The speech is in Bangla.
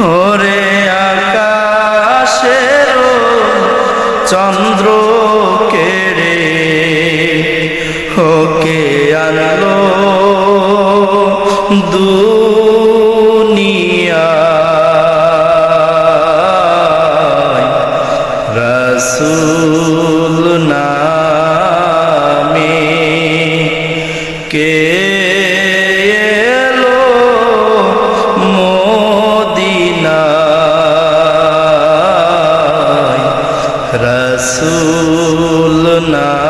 ওরে আকাশের চন্দ্র কেরে ওকে আনলো দুনিয়া। রসুল কে রসুল নামে